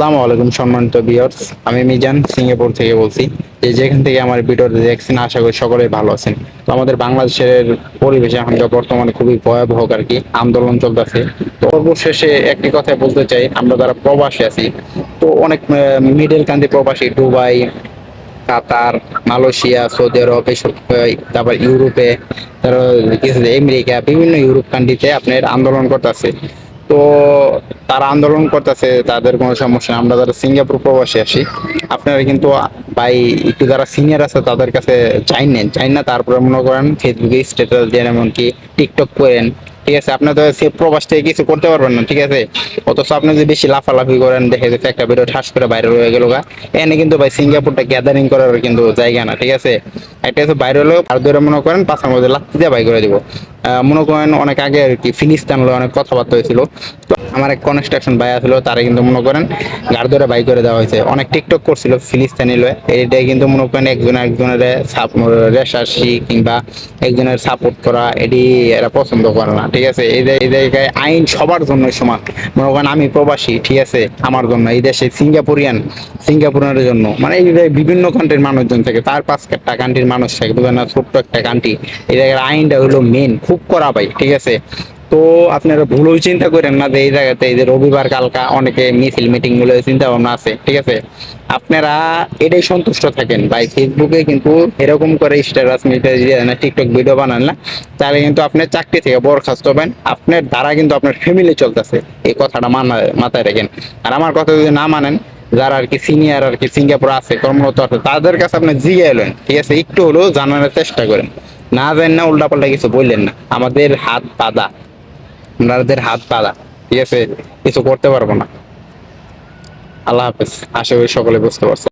আসসালামু আলাইকুম সম্মানিত বিয়ার্স আমি মিজান, সিঙ্গাপুর থেকে বলছি। যে যেখান থেকে আমার ভিডিওটা দেখছেন, আশা করি সকলেই ভালো আছেন। তো আমাদের বাংলাদেশের পরিবেশে এখন যা বর্তমানে খুবই ভয়াবহ আর কি, আন্দোলন চলতেছে। তো সর্বশেষে একটি কথা বলতে চাই, আমরা যারা প্রবাসী আছি, তো অনেক মিডল কান্ট্রি প্রবাসী, Dubai, Qatar, Malaysia, Saudi Arab, এসব তারপর ইউরোপে, তারপর আমেরিকা, বিভিন্ন ইউরোপ কান্ট্রিতে আপনার আন্দোলন করতেছে। তো তারা আন্দোলন করতেছে, তাদের কোনো সমস্যা আমরা যারা সিঙ্গাপুর প্রবাসী আসি আপনারা কিন্তু ভাই একটু যারা সিনিয়র আছে, তাদের কাছে চাই নেন। চাই না, তারপরে মনে করেন ফেসবুকে স্ট্যাটাস দেন এমনকি টিকটক করেন। ঠিক আছে, আপনি তো সে প্রবাস থেকে কিছু করতে পারবেন না, ঠিক আছে? অথচ আপনি যদি বেশি লাফালাফি করেন, দেখে যাচ্ছে একটা ভিডিও ঠাস করে বাইরে হয়ে গেল গা। এনে কিন্তু ভাই সিঙ্গাপুরটা গ্যাদারিং করার কিন্তু জায়গা না, ঠিক আছে? হচ্ছে বাইরে হলেও আর ধরে মনে করেন পাঁচের মধ্যে লাত্তি দিয়ে বাই করে দিব। মনে করেন অনেক আগে আর কি, ফিলিস্তান হলো অনেক কথাবার্তা হয়েছিল। তো আমার এক কনস্ট্রাকশন ভাই ছিল তারা কিন্তু মনে করেন গাড় ধরে বাই করে দেওয়া হয়েছে। অনেক টিকটক করছিল ফিলিস্তানি লয়ে এটাই কিন্তু মনে করেন একজন একজনের রেশাসি কিংবা একজনের সাপোর্ট করা, এটি এরা পছন্দ করে না, ঠিক আছে? এই জায়- জায়গায় আইন সবার জন্য সমান। মনে করেন আমি প্রবাসী, ঠিক আছে? আমার জন্য। এই দেশে সিঙ্গাপুরিয়ান সিঙ্গাপুরের জন্য। মানে এই বিভিন্ন কান্ট্রির মানুষজন থাকে, তার পাঁচ একটা কান্ট্রির মানুষ থাকে, বুঝলেন না? ছোট্ট একটা কান্ট্রি এই জায়গার আইনটা হলো মেন খুব করা ভাই ঠিক আছে? তো আপনারা ভুলও চিন্তা করেন না যে এই জায়গাতে এই যে রবিবার কালকা অনেকে মিছিল মিটিংগুলো চিন্তা ভাবনা আছে, ঠিক আছে? আপনারা এটাই সন্তুষ্ট থাকেন। ভাই ফেসবুকে কিন্তু এরকম করে স্ট্যাটাস মিটার না টিকটক ভিডিও বানান না। তাহলে কিন্তু আপনি চাকরি থেকে বরখাস্ত হবেন। আপনার দ্বারা কিন্তু আপনার ফ্যামিলি চলতেছে। এই কথাটা মানা, মাথায় রাখেন। আর আমার কথা যদি না মানেন, যারা আর কি সিনিয়র আর কি সিঙ্গাপুর আছে, কর্মরত আছে, তাদের কাছে আপনি জিগে এলেন ঠিক আছে? একটু হলেও জানানোর চেষ্টা করেন। না জানেন না, উল্টাপাল্টা কিছু বললেন না। আমাদের হাত বাঁধা। আপনাদের হাত পাদা ঠিক আছে? কিছু করতে পারব না। আল্লাহ হাফেজ। আশা করি সকলে বুঝতে পারছে